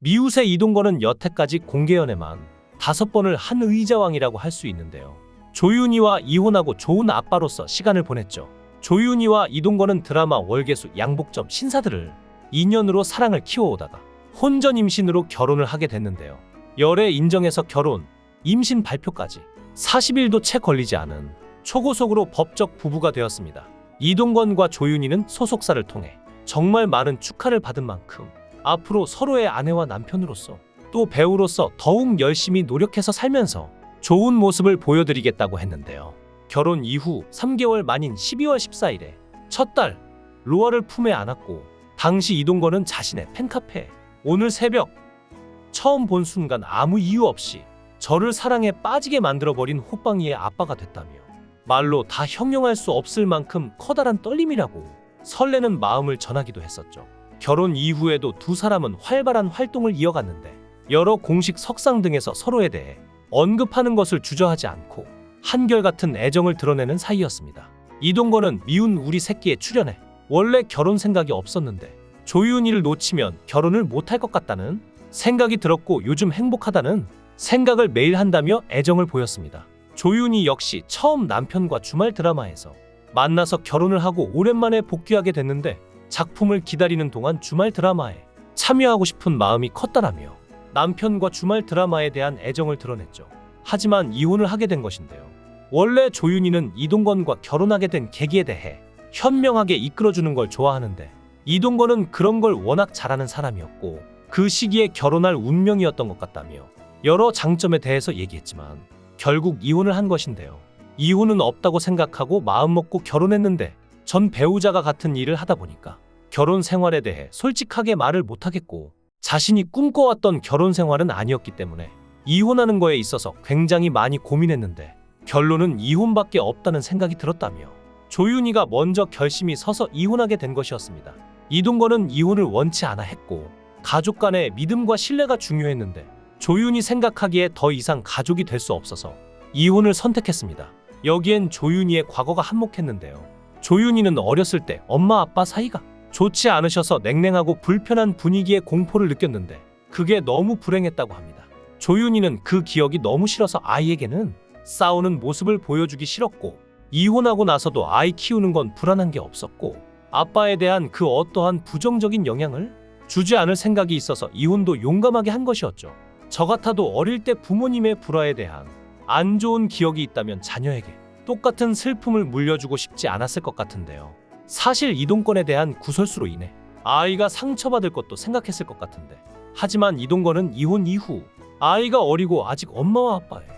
미웃의 이동건은 여태까지 공개 연애만 다섯 번을 한 의자왕이라고 할 수 있는데요. 조윤희와 이혼하고 좋은 아빠로서 시간을 보냈죠. 조윤희와 이동건은 드라마 월계수 양복점 신사들을 2년으로 사랑을 키워오다가 혼전 임신으로 결혼을 하게 됐는데요. 열애 인정해서 결혼, 임신 발표까지 40일도 채 걸리지 않은 초고속으로 법적 부부가 되었습니다. 이동건과 조윤희는 소속사를 통해 정말 많은 축하를 받은 만큼 앞으로 서로의 아내와 남편으로서 또 배우로서 더욱 열심히 노력해서 살면서 좋은 모습을 보여드리겠다고 했는데요. 결혼 이후 3개월 만인 12월 14일에 첫 딸 로아를 품에 안았고 당시 이동건은 자신의 팬카페에 오늘 새벽 처음 본 순간 아무 이유 없이 저를 사랑에 빠지게 만들어버린 호빵이의 아빠가 됐다며 말로 다 형용할 수 없을 만큼 커다란 떨림이라고 설레는 마음을 전하기도 했었죠. 결혼 이후에도 두 사람은 활발한 활동을 이어갔는데 여러 공식 석상 등에서 서로에 대해 언급하는 것을 주저하지 않고 한결같은 애정을 드러내는 사이였습니다. 이동건은 미운 우리 새끼에 출연해 원래 결혼 생각이 없었는데 조윤희를 놓치면 결혼을 못할 것 같다는 생각이 들었고 요즘 행복하다는 생각을 매일 한다며 애정을 보였습니다. 조윤희 역시 처음 남편과 주말 드라마에서 만나서 결혼을 하고 오랜만에 복귀하게 됐는데 작품을 기다리는 동안 주말 드라마에 참여하고 싶은 마음이 컸다라며 남편과 주말 드라마에 대한 애정을 드러냈죠. 하지만 이혼을 하게 된 것인데요. 원래 조윤희는 이동건과 결혼하게 된 계기에 대해 현명하게 이끌어주는 걸 좋아하는데 이동건은 그런 걸 워낙 잘하는 사람이었고 그 시기에 결혼할 운명이었던 것 같다며 여러 장점에 대해서 얘기했지만 결국 이혼을 한 것인데요. 이혼은 없다고 생각하고 마음먹고 결혼했는데 전 배우자가 같은 일을 하다 보니까 결혼 생활에 대해 솔직하게 말을 못하겠고 자신이 꿈꿔왔던 결혼 생활은 아니었기 때문에 이혼하는 거에 있어서 굉장히 많이 고민했는데 결론은 이혼밖에 없다는 생각이 들었다며 조윤희가 먼저 결심이 서서 이혼하게 된 것이었습니다. 이동건은 이혼을 원치 않아 했고 가족 간의 믿음과 신뢰가 중요했는데 조윤희 생각하기에 더 이상 가족이 될 수 없어서 이혼을 선택했습니다. 여기엔 조윤희의 과거가 한몫했는데요. 조윤희는 어렸을 때 엄마 아빠 사이가 좋지 않으셔서 냉랭하고 불편한 분위기에 공포를 느꼈는데 그게 너무 불행했다고 합니다. 조윤희는 그 기억이 너무 싫어서 아이에게는 싸우는 모습을 보여주기 싫었고 이혼하고 나서도 아이 키우는 건 불안한 게 없었고 아빠에 대한 그 어떠한 부정적인 영향을 주지 않을 생각이 있어서 이혼도 용감하게 한 것이었죠. 저 같아도 어릴 때 부모님의 불화에 대한 안 좋은 기억이 있다면 자녀에게 똑같은 슬픔을 물려주고 싶지 않았을 것 같은데요. 사실 이동건에 대한 구설수로 인해 아이가 상처받을 것도 생각했을 것 같은데 하지만 이동건은 이혼 이후 아이가 어리고 아직 엄마와 아빠의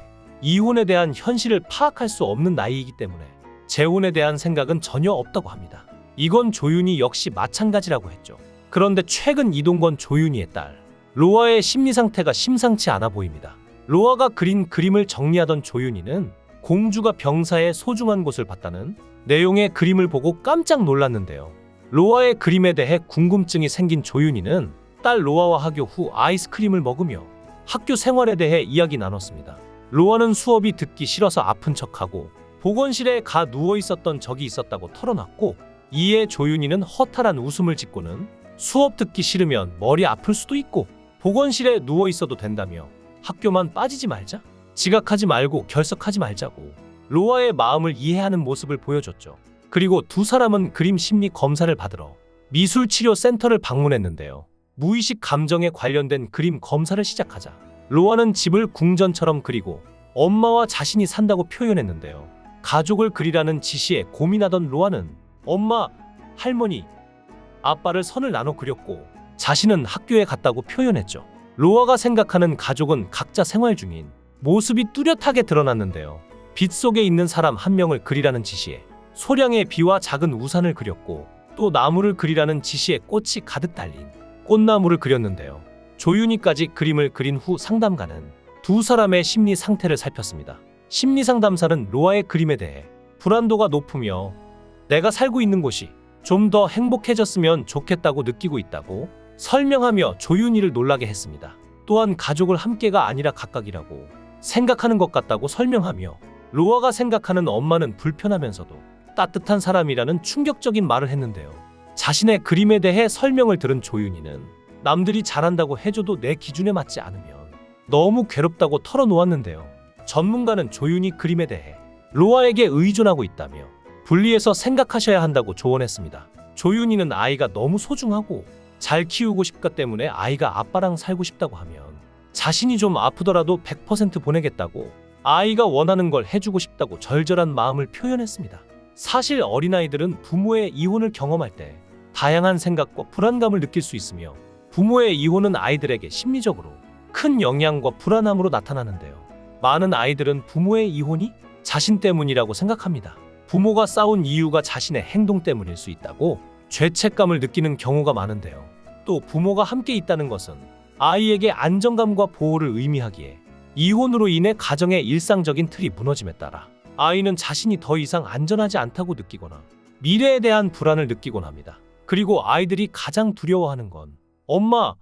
이혼에 대한 현실을 파악할 수 없는 나이이기 때문에 재혼에 대한 생각은 전혀 없다고 합니다. 이건 조윤희 역시 마찬가지라고 했죠. 그런데 최근 이동건 조윤희의 딸 로아의 심리 상태가 심상치 않아 보입니다. 로아가 그린 그림을 정리하던 조윤희는 공주가 병사의 소중한 곳을 봤다는 내용의 그림을 보고 깜짝 놀랐는데요. 로아의 그림에 대해 궁금증이 생긴 조윤희는 딸 로아와 하교 후 아이스크림을 먹으며 학교 생활에 대해 이야기 나눴습니다. 로아는 수업이 듣기 싫어서 아픈 척하고 보건실에 가 누워 있었던 적이 있었다고 털어놨고 이에 조윤희는 허탈한 웃음을 짓고는 수업 듣기 싫으면 머리 아플 수도 있고 보건실에 누워 있어도 된다며 학교만 빠지지 말자. 지각하지 말고 결석하지 말자고 로아의 마음을 이해하는 모습을 보여줬죠. 그리고 두 사람은 그림 심리 검사를 받으러 미술 치료 센터를 방문했는데요. 무의식 감정에 관련된 그림 검사를 시작하자 로아는 집을 궁전처럼 그리고 엄마와 자신이 산다고 표현했는데요. 가족을 그리라는 지시에 고민하던 로아는 엄마, 할머니, 아빠를 선을 나눠 그렸고 자신은 학교에 갔다고 표현했죠. 로아가 생각하는 가족은 각자 생활 중인 모습이 뚜렷하게 드러났는데요. 빛 속에 있는 사람 한 명을 그리라는 지시에 소량의 비와 작은 우산을 그렸고 또 나무를 그리라는 지시에 꽃이 가득 달린 꽃나무를 그렸는데요. 조윤희까지 그림을 그린 후 상담가는 두 사람의 심리 상태를 살폈습니다. 심리 상담사는 로아의 그림에 대해 불안도가 높으며 내가 살고 있는 곳이 좀 더 행복해졌으면 좋겠다고 느끼고 있다고 설명하며 조윤희를 놀라게 했습니다. 또한 가족을 함께가 아니라 각각이라고 생각하는 것 같다고 설명하며 로아가 생각하는 엄마는 불편하면서도 따뜻한 사람이라는 충격적인 말을 했는데요. 자신의 그림에 대해 설명을 들은 조윤희는 남들이 잘한다고 해줘도 내 기준에 맞지 않으면 너무 괴롭다고 털어놓았는데요. 전문가는 조윤희 그림에 대해 로아에게 의존하고 있다며 분리해서 생각하셔야 한다고 조언했습니다. 조윤희는 아이가 너무 소중하고 잘 키우고 싶기 때문에 아이가 아빠랑 살고 싶다고 하면 자신이 좀 아프더라도 100% 보내겠다고 아이가 원하는 걸 해주고 싶다고 절절한 마음을 표현했습니다. 사실 어린아이들은 부모의 이혼을 경험할 때 다양한 생각과 불안감을 느낄 수 있으며 부모의 이혼은 아이들에게 심리적으로 큰 영향과 불안함으로 나타나는데요. 많은 아이들은 부모의 이혼이 자신 때문이라고 생각합니다. 부모가 싸운 이유가 자신의 행동 때문일 수 있다고 죄책감을 느끼는 경우가 많은데요. 또 부모가 함께 있다는 것은 아이에게 안정감과 보호를 의미하기에 이혼으로 인해 가정의 일상적인 틀이 무너짐에 따라 아이는 자신이 더 이상 안전하지 않다고 느끼거나 미래에 대한 불안을 느끼곤 합니다. 그리고 아이들이 가장 두려워하는 건 엄마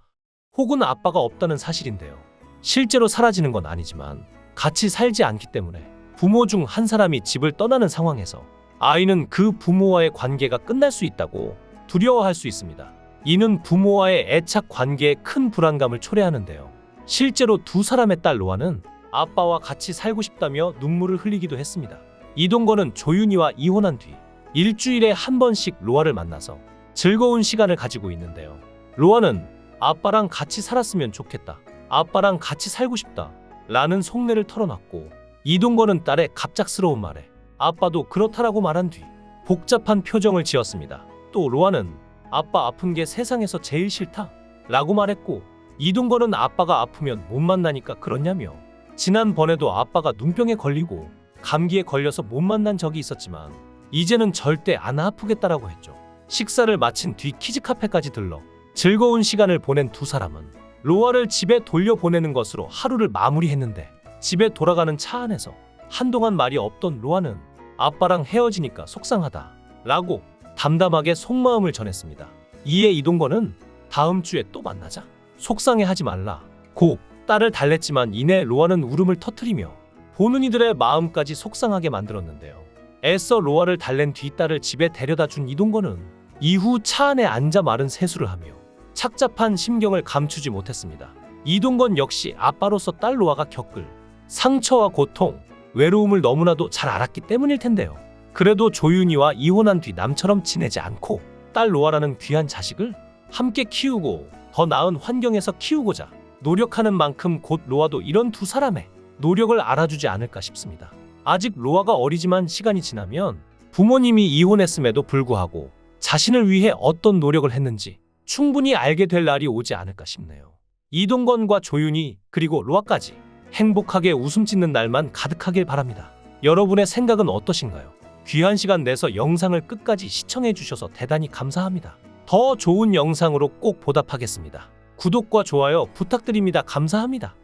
혹은 아빠가 없다는 사실인데요. 실제로 사라지는 건 아니지만 같이 살지 않기 때문에 부모 중 한 사람이 집을 떠나는 상황에서 아이는 그 부모와의 관계가 끝날 수 있다고 두려워할 수 있습니다. 이는 부모와의 애착 관계에 큰 불안감을 초래하는데요. 실제로 두 사람의 딸 로아는 아빠와 같이 살고 싶다며 눈물을 흘리기도 했습니다. 이동건은 조윤희와 이혼한 뒤 일주일에 한 번씩 로아를 만나서 즐거운 시간을 가지고 있는데요. 로아는 아빠랑 같이 살았으면 좋겠다. 아빠랑 같이 살고 싶다. 라는 속내를 털어놨고 이동건은 딸의 갑작스러운 말에 아빠도 그렇다라고 말한 뒤 복잡한 표정을 지었습니다. 또 로아는 아빠 아픈 게 세상에서 제일 싫다. 라고 말했고 이동건은 아빠가 아프면 못 만나니까 그렇냐며 지난번에도 아빠가 눈병에 걸리고 감기에 걸려서 못 만난 적이 있었지만 이제는 절대 안 아프겠다라고 했죠. 식사를 마친 뒤 키즈 카페까지 들러 즐거운 시간을 보낸 두 사람은 로아를 집에 돌려보내는 것으로 하루를 마무리했는데 집에 돌아가는 차 안에서 한동안 말이 없던 로아는 아빠랑 헤어지니까 속상하다 라고 담담하게 속마음을 전했습니다. 이에 이동건은 다음 주에 또 만나자. 속상해 하지 말라. 고 딸을 달랬지만 이내 로아는 울음을 터트리며 보는 이들의 마음까지 속상하게 만들었는데요. 애써 로아를 달랜 뒤 딸을 집에 데려다 준 이동건은 이후 차 안에 앉아 마른 세수를 하며 착잡한 심경을 감추지 못했습니다. 이동건 역시 아빠로서 딸 로아가 겪을 상처와 고통, 외로움을 너무나도 잘 알았기 때문일 텐데요. 그래도 조윤희와 이혼한 뒤 남처럼 지내지 않고 딸 로아라는 귀한 자식을 함께 키우고 더 나은 환경에서 키우고자 노력하는 만큼 곧 로아도 이런 두 사람의 노력을 알아주지 않을까 싶습니다. 아직 로아가 어리지만 시간이 지나면 부모님이 이혼했음에도 불구하고 자신을 위해 어떤 노력을 했는지 충분히 알게 될 날이 오지 않을까 싶네요. 이동건과 조윤희 그리고 로아까지 행복하게 웃음 짓는 날만 가득하길 바랍니다. 여러분의 생각은 어떠신가요? 귀한 시간 내서 영상을 끝까지 시청해 주셔서 대단히 감사합니다. 더 좋은 영상으로 꼭 보답하겠습니다. 구독과 좋아요 부탁드립니다. 감사합니다.